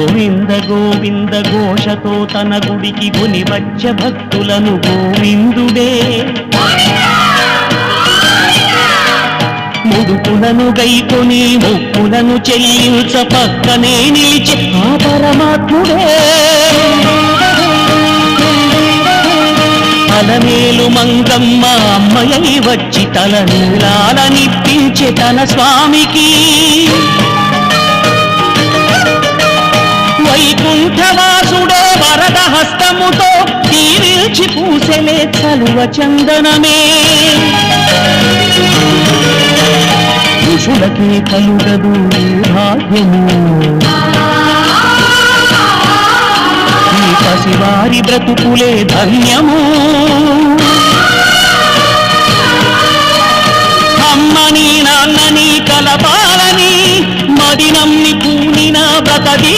గోవింద గోవింద ఘోషతో తన గుడికి కొని వచ్చ భక్తులను గోవిందుడే. ముడుపులను గైకొని ముప్పులను చెల్లించ పక్కనే నిలిచి ఆ పరమాత్ముడే. తలమేలు మంగమ్మ అమ్మయ్య వచ్చి తల నీలాలనిప్పించే తన స్వామికి. కంఠవాసుడే వరద హస్తముతో తీరిల్చి పూసెలే చలువ చందనమే. ఋషులకే కలుగదు భాగ్యము. ఈ పసివారి బ్రతుకులే ధన్యము. అమ్మని నాన్నని కలపాలని మది నమ్మి బ్రతది